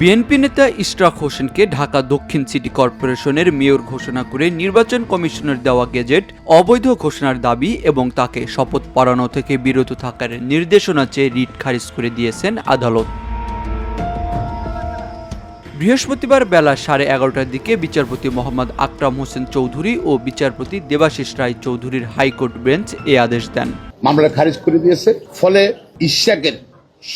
BNP নেতা ইশরাক হোসেনকে ঢাকা দক্ষিণ সিটি কর্পোরেশনের মেয়র ঘোষণা করে নির্বাচন কমিশনের দেওয়া গেজেট অবৈধ ঘোষণার দাবি এবং তাকে শপথ পড়ানো থেকে বিরত থাকার নির্দেশনা চেয়ে রিট খারিজ করে দিয়েছেন আদালত। বৃহস্পতিবার বেলা সাড়ে এগারোটার দিকে বিচারপতি মোহাম্মদ আকরাম হোসেন চৌধুরী ও বিচারপতি দেবাশিস রায় চৌধুরীর হাইকোর্ট বেঞ্চ এ আদেশ দেন। মামলা খারিজ করে দিয়েছে, ফলে ইশাকের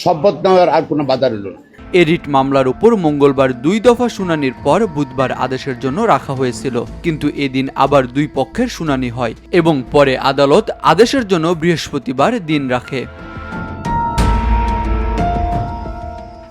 শপথ নেওয়ার আর কোনো বাধা রইল না। এ রিট মামলার উপর মঙ্গলবার দুই দফা শুনানির পর বুধবার আদেশের জন্য রাখা হয়েছিল, কিন্তু এদিন আবার দুই পক্ষের শুনানি হয় এবং পরে আদালত আদেশের জন্য বৃহস্পতিবার দিন রাখে।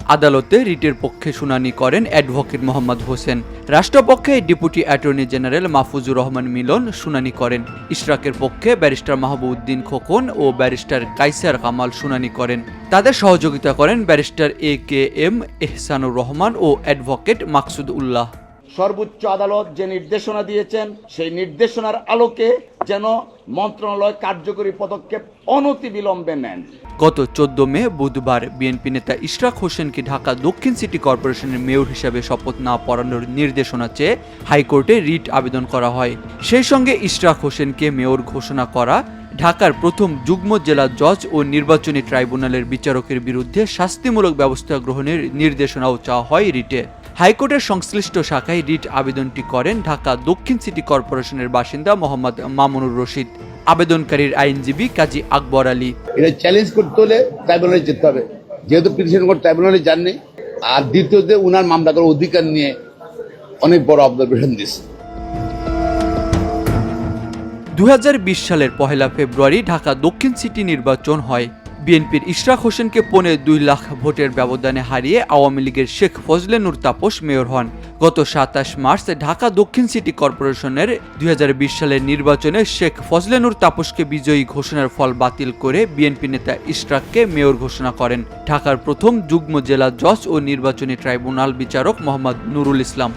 আদালতে রিটের পক্ষে শুনানি করেন অ্যাডভোকেট মোহাম্মদ হোসেন। রাষ্ট্রপক্ষে deputy attorney general Mahfuzur Rahman Milon শুনানি করেন। ইশরাকের পক্ষে ব্যারিস্টার মাহবুদ্দিন খোকন ও ব্যারিস্টার কাইসার কামাল শুনানি করেন। তাদের সহযোগিতা করেন barrister A K M Ehsanur Rahman O advocate Maksud Ullah সর্বোচ্চ আদালত যে নির্দেশনা দিয়েছেন, সেই নির্দেশনার আলোকে যেন মন্ত্রণালয় কার্যকরী পদক্ষেপ অনতি অনতিবিলম্বে নেন। গত চোদ্দ মে, বুধবার বিএনপি নেতা ইশরাক হোসেনকে ঢাকা দক্ষিণ সিটি কর্পোরেশনের মেয়র হিসাবে শপথ না পড়ানোর নির্দেশনা চেয়ে হাইকোর্টে রিট আবেদন করা হয়। সেই সঙ্গে ইশরাক হোসেনকে মেয়র ঘোষণা করা ঢাকার প্রথম যুগ্ম জেলা জজ ও নির্বাচনী ট্রাইব্যুনালের বিচারকের বিরুদ্ধে শাস্তিমূলক ব্যবস্থা গ্রহণের নির্দেশনাও চাওয়া হয় রিটে। হাইকোর্টের সংশ্লিষ্ট শাখায় রিট আবেদনটি করেন ঢাকা দক্ষিণ সিটি কর্পোরেশনের বাসিন্দা মোহাম্মদ মামুনুর রশিদ। আবেদনকারীর আইনজীবী কাজী আকবর আলী। এটা চ্যালেঞ্জ করতে হলে ট্রাইব্যুনালে যেতে হবে। যেহেতু পিটিশন কোর্ট ট্রাইব্যুনালে যাননি আর দ্বিতীয়তে উনার মামলা করার অধিকার নিয়ে অনেক বড় অবজারভেশন দিচ্ছে দু সালের পহেলা ফেব্রুয়ারি ঢাকা দক্ষিণ সিটি নির্বাচন হয়। বিএনপির ইশরাক হোসেনকে পৌনে দুই লাখ ভোটের ব্যবধানে হারিয়ে আওয়ামী লীগের শেখ ফজলে নূর তাপস মেয়র হন। গত সাতাশ মার্চ ঢাকা দক্ষিণ সিটি কর্পোরেশনের দুই হাজার বিশ সালের নির্বাচনে শেখ ফজলে নূর তাপসকে বিজয়ী ঘোষণার ফল বাতিল করে বিএনপি নেতা ইশরাককে মেয়র ঘোষণা করেন। ঢাকার প্রথম যুগ্ম জেলা জজ ও নির্বাচনী ট্রাইব্যুনাল বিচারক মোহাম্মদ নুরুল ইসলাম।